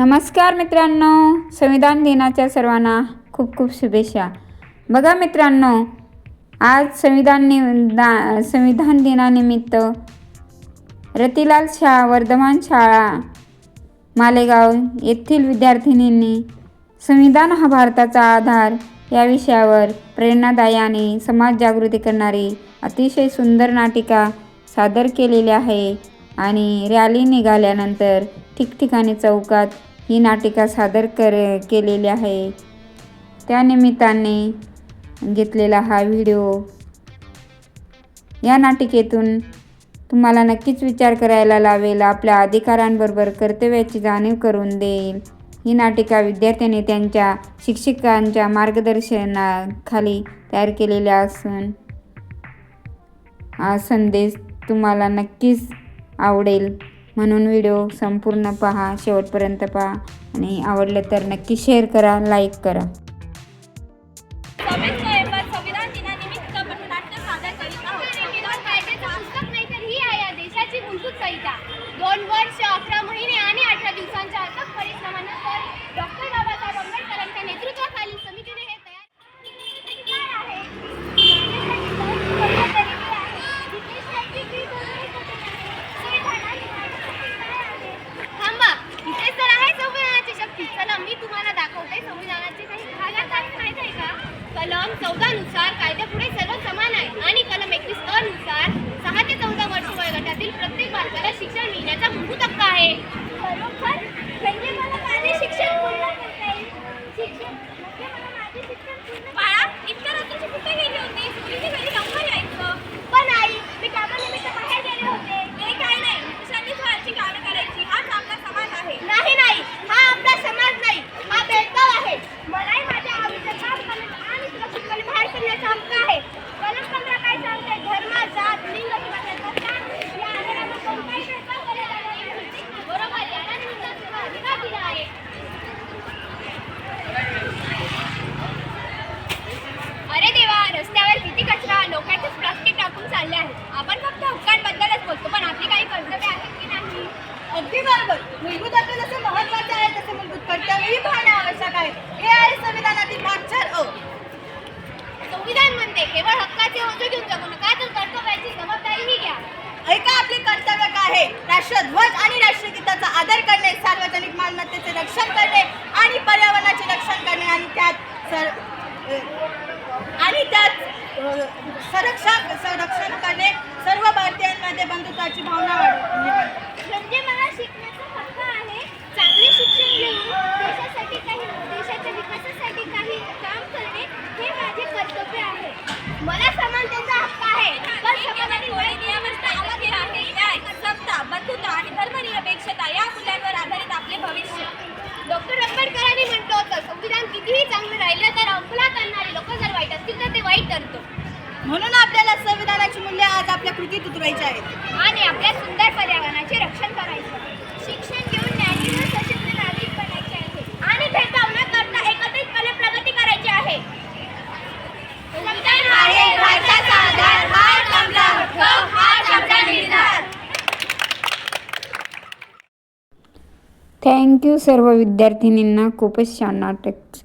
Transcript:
नमस्कार मित्रांनो. संविधान दिनाच्या सर्वांना खूप खूप शुभेच्छा. बघा मित्रांनो आज संविधान नि दा संविधान दिनानिमित्त रतिलाल शाह वर्धमान शाळा मालेगाव येथील विद्यार्थिनींनी संविधान हा भारताचा आधार या विषयावर प्रेरणादायी आणि समाज जागृती करणारी अतिशय सुंदर नाटिका सादर केलेली आहे आणि रॅली निघाल्यानंतर ठिकठिकाणी चौकात ही नाटिका सादर कर केलेली आहे. त्यानिमित्ताने घेतलेला हा व्हिडिओ. या नाटिकेतून तुम्हाला नक्कीच विचार करायला लावेल आपल्या अधिकारांबरोबर कर्तव्याची जाणीव करून देईल. ही नाटिका विद्यार्थ्यांनी त्यांच्या शिक्षकांच्या मार्गदर्शनाखाली तयार केलेल्या असून हा संदेश तुम्हाला नक्कीच आवडेल. म्हणून व्हिडिओ संपूर्ण पहा शेवटपर्यंत पहा. आणि आवडलं तर नक्की शेअर करा लाईक करा. ही दोन वर्ष अकरा महिने आणि अठरा दिवसांच्या अथक परिश्रमानंतर कलम चौदा नुसार कायद्यापुढे सर्व समान आहे. आणि कलम एकवीस अ नुसार मालमत्तेचे रक्षण करणे आणि पर्यावरणाचे रक्षण करणे आणि त्यात सर आणि त्यात अ, संरक्षण संरक्षण करणे सर्व भारतीयांमध्ये बंधुत्वाची भावना वाढ म्हणजे मला शिकण्याचा हक्क आहे चांगले शिक्षण घेऊन देशासाठी काही देशाच्या विकासासाठी काही काम करणे हे माझे कर्तव्य आहे. मला कृतीत उतरायची आहेत. आणि आपल्या सुंदर पर्यावरणाचे रक्षण करायचं. आहे. शिक्षण घेऊन ज्ञानी व सशक्त नागरिक बनायचे आहे. आणि भेदभाव न करता एकत्रितपणे प्रगती करायची आहे. संविधान आहे भारताचा आधार हाच आपला हक्क हाच आपला निर्धार. थँक्यू सर्व विद्यार्थिनींना खूपच छान नाटक